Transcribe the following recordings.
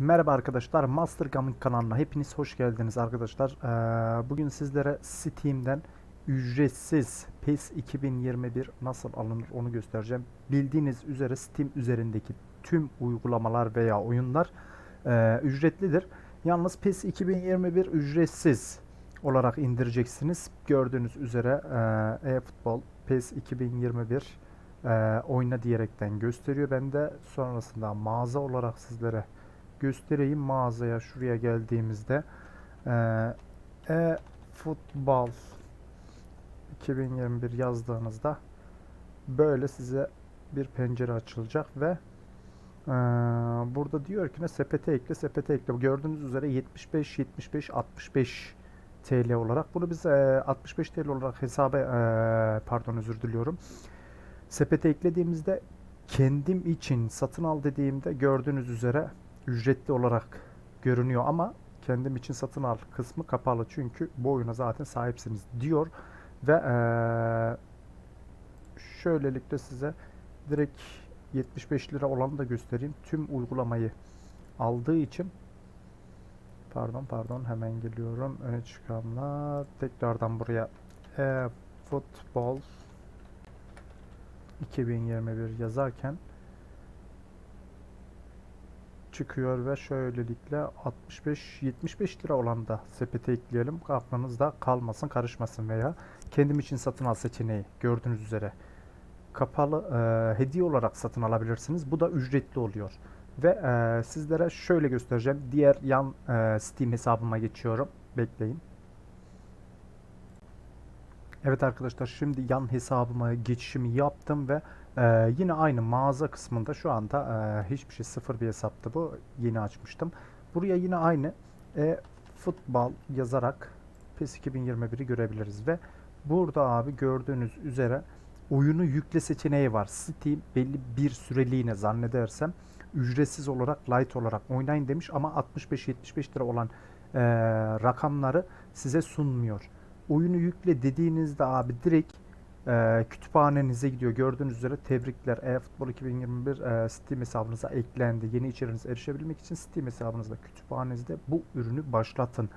Merhaba arkadaşlar, Master Gaming kanalına hepiniz hoş geldiniz arkadaşlar. Ee, bugün sizlere Steam'den ücretsiz PES 2021 nasıl alınır onu göstereceğim. Bildiğiniz üzere Steam üzerindeki tüm uygulamalar veya oyunlar e, ücretlidir. Yalnız PES 2021 ücretsiz olarak indireceksiniz. Gördüğünüz üzere e, e-futbol PES 2021 e, oyna diyerekten gösteriyor. Ben de sonrasında mağaza olarak sizlere göstereyim mağazaya şuraya geldiğimizde. Eee e futbol 2021 yazdığınızda böyle size bir pencere açılacak ve eee, burada diyor ki ne sepete ekle sepete ekle. Gördüğünüz üzere 75 75 65 TL olarak. Bunu biz eee, 65 TL olarak hesaba eee, pardon özür diliyorum. Sepete eklediğimizde kendim için satın al dediğimde gördüğünüz üzere ücretli olarak görünüyor ama kendim için satın al kısmı kapalı. Çünkü bu oyuna zaten sahipsiniz diyor ve eee şöylelikle size direkt 75 lira olanı da göstereyim. Tüm uygulamayı aldığı için pardon pardon hemen geliyorum. Öne çıkanlar tekrardan buraya. E, futbol 2021 yazarken çıkıyor ve şöylelikle 65-75 lira olan da sepete ekleyelim. Aklınızda kalmasın, karışmasın veya kendim için satın al seçeneği gördüğünüz üzere kapalı e, hediye olarak satın alabilirsiniz. Bu da ücretli oluyor. Ve e, sizlere şöyle göstereceğim. Diğer yan e, Steam hesabıma geçiyorum. Bekleyin. Evet arkadaşlar şimdi yan hesabıma geçişimi yaptım ve e, yine aynı mağaza kısmında şu anda e, hiçbir şey sıfır bir hesaptı bu. Yeni açmıştım. Buraya yine aynı e, futbol yazarak PES 2021'i görebiliriz ve burada abi gördüğünüz üzere oyunu yükle seçeneği var. Steam belli bir süreliğine zannedersem ücretsiz olarak light olarak oynayın demiş ama 65-75 lira olan e, rakamları size sunmuyor oyunu yükle dediğinizde abi direkt e, kütüphanenize gidiyor. Gördüğünüz üzere tebrikler. eFootball 2021 e, Steam hesabınıza eklendi. Yeni içeriğinize erişebilmek için Steam hesabınızda kütüphanenizde bu ürünü başlatın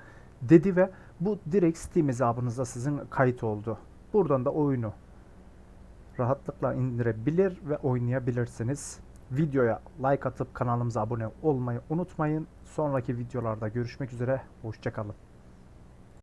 dedi ve bu direkt Steam hesabınızda sizin kayıt oldu. Buradan da oyunu rahatlıkla indirebilir ve oynayabilirsiniz. Videoya like atıp kanalımıza abone olmayı unutmayın. Sonraki videolarda görüşmek üzere. Hoşçakalın.